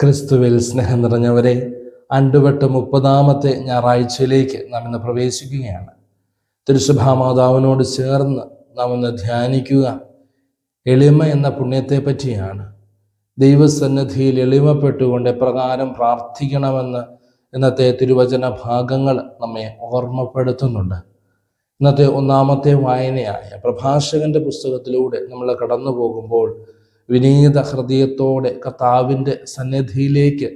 ക്രിസ്തുവിൽ സ്നേഹം നിറഞ്ഞവരെ അണ്ടുവെട്ട് മുപ്പതാമത്തെ ഞായറാഴ്ചയിലേക്ക് നാം ഇന്ന് പ്രവേശിക്കുകയാണ്. തിരുശുഭാമാതാവിനോട് ചേർന്ന് നാം ഇന്ന് ധ്യാനിക്കുക. എളിമ എന്ന പുണ്യത്തെ പറ്റിയാണ് ദൈവസന്നിധിയിൽ എളിമപ്പെട്ടുകൊണ്ട് പ്രകാരം പ്രാർത്ഥിക്കണമെന്ന് ഇന്നത്തെ തിരുവചന ഭാഗങ്ങൾ നമ്മെ ഓർമ്മപ്പെടുത്തുന്നുണ്ട്. ഇന്നത്തെ ഒന്നാമത്തെ വായനയായ പ്രഭാഷകന്റെ പുസ്തകത്തിലൂടെ നമ്മൾ കടന്നു പോകുമ്പോൾ വിനീത ഹൃദയത്തോടെ കർത്താവിന്റെ സന്നിധിയിലേക്ക്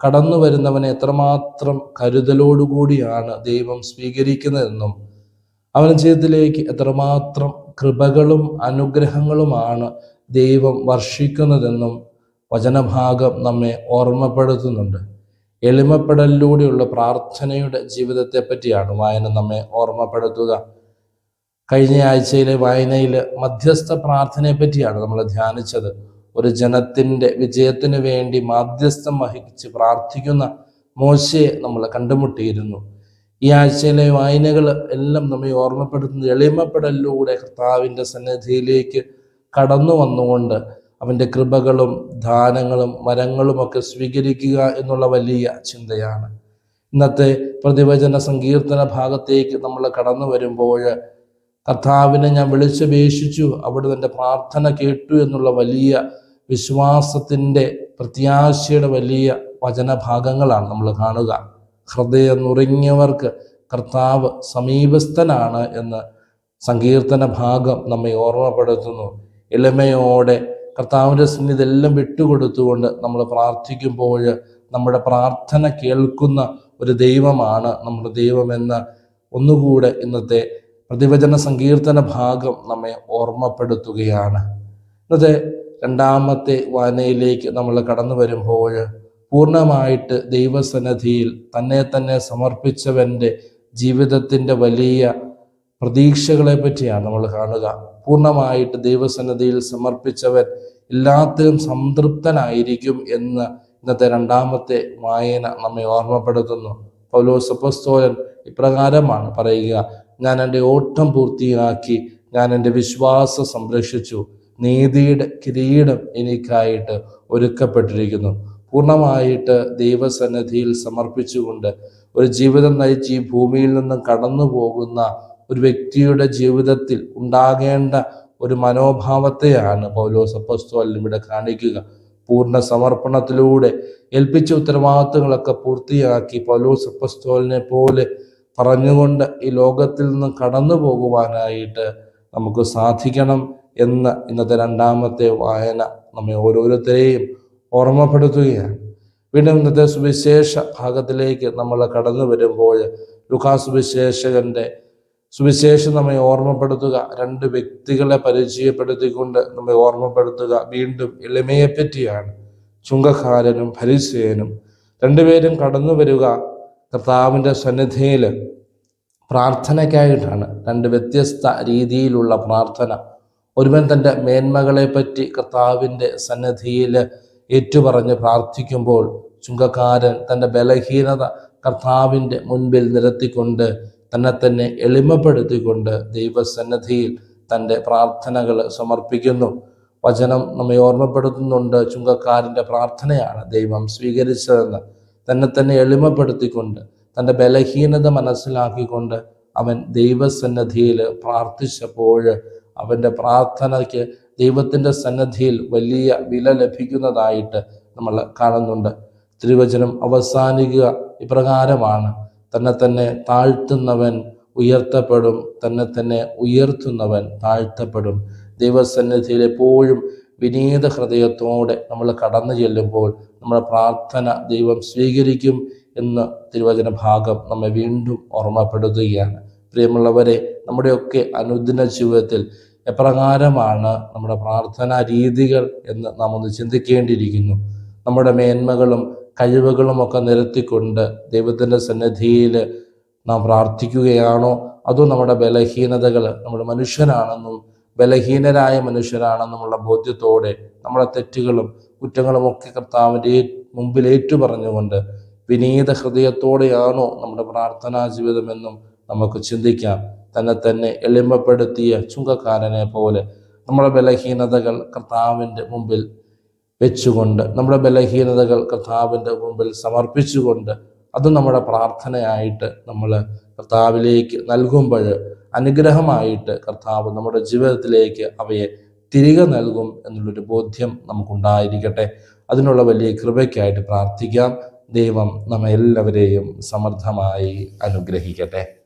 കടന്നു വരുന്നവനെ എത്രമാത്രം കരുതലോടുകൂടിയാണ് ദൈവം സ്വീകരിക്കുന്നതെന്നും അവൻ ജീവിതത്തിലേക്ക് എത്രമാത്രം കൃപകളും അനുഗ്രഹങ്ങളുമാണ് ദൈവം വർഷിക്കുന്നതെന്നും വചനഭാഗം നമ്മെ ഓർമ്മപ്പെടുത്തുന്നുണ്ട്. എളിമപ്പെടലിലൂടെയുള്ള പ്രാർത്ഥനയുടെ ജീവിതത്തെ പറ്റിയാണ് വായന നമ്മെ ഓർമ്മപ്പെടുത്തുക. കഴിഞ്ഞ ആഴ്ചയിലെ വായനയിൽ മധ്യസ്ഥ പ്രാർത്ഥനയെ പറ്റിയാണ് നമ്മൾ ധ്യാനിച്ചത്. ഒരു ജനത്തിന്റെ വിജയത്തിന് വേണ്ടി മാധ്യസ്ഥം വഹിച്ച് പ്രാർത്ഥിക്കുന്ന മോശയെ നമ്മൾ കണ്ടുമുട്ടിയിരുന്നു. ഈ ആഴ്ചയിലെ വായനകൾ എല്ലാം നമ്മെ ഓർമ്മപ്പെടുത്തുന്നത് എളിമപ്പെടലിലൂടെ കർത്താവിന്റെ സന്നിധിയിലേക്ക് കടന്നു വന്നുകൊണ്ട് അവന്റെ കൃപകളും ദാനങ്ങളും മരങ്ങളും ഒക്കെ സ്വീകരിക്കുക എന്നുള്ള വലിയ ചിന്തയാണ്. ഇന്നത്തെ പ്രതിവചന സങ്കീർത്തന ഭാഗത്തേക്ക് നമ്മൾ കടന്നു വരുമ്പോൾ കർത്താവിനെ ഞാൻ വിളിച്ചപേക്ഷിച്ചു. അവിടെ എന്റെ പ്രാർത്ഥന കേട്ടു എന്നുള്ള വലിയ വിശ്വാസത്തിന്റെ പ്രത്യാശയുടെ വലിയ വചനഭാഗങ്ങളാണ് നമ്മൾ കാണുക. ഹൃദയം നുറങ്ങിയവർക്ക് കർത്താവ് സമീപസ്ഥനാണ് എന്ന് സങ്കീർത്തന ഭാഗം നമ്മെ ഓർമ്മപ്പെടുത്തുന്നു. എളിമയോടെ കർത്താവിന്റെ സന്നിധി എല്ലാം വിട്ടുകൊടുത്തുകൊണ്ട് നമ്മൾ പ്രാർത്ഥിക്കുമ്പോൾ നമ്മുടെ പ്രാർത്ഥന കേൾക്കുന്ന ഒരു ദൈവമാണ് നമ്മുടെ ദൈവമെന്ന് ഒന്നുകൂടെ ഇന്നത്തെ പ്രതിവചന സങ്കീർത്തന ഭാഗം നമ്മെ ഓർമ്മപ്പെടുത്തുകയാണ്. ഇന്നത്തെ രണ്ടാമത്തെ വായനയിലേക്ക് നമ്മൾ കടന്നു വരുമ്പോൾ പൂർണമായിട്ട് ദൈവസന്നിധിയിൽ തന്നെ തന്നെ സമർപ്പിച്ചവന്റെ ജീവിതത്തിന്റെ വലിയ പ്രതീക്ഷകളെ പറ്റിയാണ് നമ്മൾ കാണുക. പൂർണമായിട്ട് ദൈവസന്നിധിയിൽ സമർപ്പിച്ചവൻ എല്ലാത്തിലും സംതൃപ്തനായിരിക്കും എന്ന് ഇന്നത്തെ രണ്ടാമത്തെ വായന നമ്മെ ഓർമ്മപ്പെടുത്തുന്നു. പൗലോസപ്പസ്തോലൻ ഇപ്രകാരമാണ് പറയുക ഞാൻ എന്റെ ഓട്ടം പൂർത്തിയാക്കി ഞാൻ എന്റെ വിശ്വാസം സംരക്ഷിച്ചു നീതിയുടെ കിരീടം എനിക്കായിട്ട് ഒരുക്കപ്പെട്ടിരിക്കുന്നു. പൂർണമായിട്ട് ദൈവസന്നിധിയിൽ സമർപ്പിച്ചുകൊണ്ട് ഒരു ജീവിതം നയിച്ച് ഈ ഭൂമിയിൽ നിന്നും കടന്നു പോകുന്ന ഒരു വ്യക്തിയുടെ ജീവിതത്തിൽ ഉണ്ടാകേണ്ട ഒരു മനോഭാവത്തെയാണ് പൗലോസ് അപ്പസ്തോലൻ ഇവിടെ കാണിക്കുക. പൂർണ സമർപ്പണത്തിലൂടെ ഏൽപ്പിച്ച ഉത്തരവാദിത്തങ്ങളൊക്കെ പൂർത്തിയാക്കി പൗലോസ് അപ്പസ്തോലിനെ പോലെ പറഞ്ഞുകൊണ്ട് ഈ ലോകത്തിൽ നിന്ന് കടന്നു പോകുവാനായിട്ട് നമുക്ക് സാധിക്കണം എന്ന് ഇന്നത്തെ രണ്ടാമത്തെ വായന നമ്മെ ഓരോരുത്തരെയും ഓർമ്മപ്പെടുത്തുകയാണ്. വീണ്ടും ഇന്നത്തെ സുവിശേഷ ഭാഗത്തിലേക്ക് നമ്മൾ കടന്നു വരുമ്പോൾ ലുക്കാ സുവിശേഷകന്റെ സുവിശേഷം നമ്മെ ഓർമ്മപ്പെടുത്തുക രണ്ട് വ്യക്തികളെ പരിചയപ്പെടുത്തിക്കൊണ്ട് നമ്മെ ഓർമ്മപ്പെടുത്തുക വീണ്ടും എളിമയെപ്പറ്റിയാണ്. ചുങ്കക്കാരനും ഫരിസേനും രണ്ടുപേരും കടന്നു വരിക കർത്താവിന്റെ സന്നിധിയിൽ പ്രാർത്ഥനയ്ക്കായിട്ടാണ് രണ്ട് വ്യത്യസ്ത രീതിയിലുള്ള പ്രാർത്ഥന. ഒരുവൻ തന്റെ മേന്മകളെപ്പറ്റി കർത്താവിന്റെ സന്നിധിയിൽ ഏറ്റുപറഞ്ഞ് പ്രാർത്ഥിക്കുമ്പോൾ ചുങ്കക്കാരൻ തന്റെ ബലഹീനത കർത്താവിന്റെ മുൻപിൽ നിരത്തിക്കൊണ്ട് തന്നെ തന്നെ എളിമപ്പെടുത്തിക്കൊണ്ട് ദൈവസന്നിധിയിൽ തന്റെ പ്രാർത്ഥനകൾ സമർപ്പിക്കുന്നു. വചനം നമ്മെ ഓർമ്മപ്പെടുത്തുന്നുണ്ട്. ചുങ്കക്കാരന്റെ പ്രാർത്ഥനയാണ് ദൈവം സ്വീകരിച്ചതെന്ന്. തന്നെ തന്നെ എളിമപ്പെടുത്തിക്കൊണ്ട് തന്റെ ബലഹീനത മനസ്സിലാക്കിക്കൊണ്ട് അവൻ ദൈവസന്നദ്ധിയിൽ പ്രാർത്ഥിച്ചപ്പോൾ അവന്റെ പ്രാർത്ഥനയ്ക്ക് ദൈവത്തിന്റെ സന്നദ്ധിയിൽ വലിയ വില ലഭിക്കുന്നതായിട്ട് നമ്മൾ കാണുന്നുണ്ട്. തിരുവചനം അവസാനിക്കുക ഇപ്രകാരമാണ്. തന്നെ തന്നെ താഴ്ത്തുന്നവൻ ഉയർത്തപ്പെടും തന്നെ തന്നെ ഉയർത്തുന്നവൻ താഴ്ത്തപ്പെടും. ദൈവസന്നിധിയിൽ എപ്പോഴും വിനീത ഹൃദയത്തോടെ നമ്മൾ കടന്നു ചെല്ലുമ്പോൾ നമ്മുടെ പ്രാർത്ഥന ദൈവം സ്വീകരിക്കും എന്ന് തിരുവചന ഭാഗം നമ്മെ വീണ്ടും ഓർമ്മപ്പെടുത്തുകയാണ്. പ്രിയമുള്ളവരെ നമ്മുടെയൊക്കെ അനുദിന ജീവിതത്തിൽ എപ്രകാരമാണ് നമ്മുടെ പ്രാർത്ഥനാ രീതികൾ എന്ന് നാം ഒന്ന് ചിന്തിക്കേണ്ടിയിരിക്കുന്നു. നമ്മുടെ മേന്മകളും കഴിവുകളും ഒക്കെ നിരത്തിക്കൊണ്ട് ദൈവത്തിന്റെ സന്നിധിയിൽ നാം പ്രാർത്ഥിക്കുകയാണോ? അതോ നമ്മുടെ ബലഹീനതകൾ നമ്മുടെ മനുഷ്യനാണെന്നും ബലഹീനരായ മനുഷ്യരാണെന്നുമുള്ള ബോധ്യത്തോടെ നമ്മുടെ തെറ്റുകളും കുറ്റങ്ങളും ഒക്കെ കർത്താവിന്റെ മുമ്പിൽ ഏറ്റുപറഞ്ഞുകൊണ്ട് വിനീത ഹൃദയത്തോടെയാണോ നമ്മുടെ പ്രാർത്ഥനാ ജീവിതമെന്നും നമുക്ക് ചിന്തിക്കാം. തന്നെ തന്നെ എളിമപ്പെടുത്തിയ ചുങ്കക്കാരനെ പോലെ നമ്മുടെ ബലഹീനതകൾ കർത്താവിന്റെ മുമ്പിൽ വെച്ചുകൊണ്ട് നമ്മുടെ ബലഹീനതകൾ കർത്താവിന്റെ മുമ്പിൽ സമർപ്പിച്ചുകൊണ്ട് അത് നമ്മുടെ പ്രാർത്ഥനയായിട്ട് നമ്മൾ കർത്താവിലേക്ക് നൽകുമ്പോൾ അനുഗ്രഹമായിട്ട് കർത്താവ് നമ്മുടെ ജീവിതത്തിലേക്ക് അവയെ തിരികെ നൽകും എന്നുള്ളൊരു ബോധ്യം നമുക്കുണ്ടായിരിക്കട്ടെ. അതിനുള്ള വലിയ കൃപയ്ക്കായിട്ട് പ്രാർത്ഥിക്കാം. ദൈവം നമ്മെല്ലാവരെയും സമർത്ഥമായി അനുഗ്രഹിക്കട്ടെ.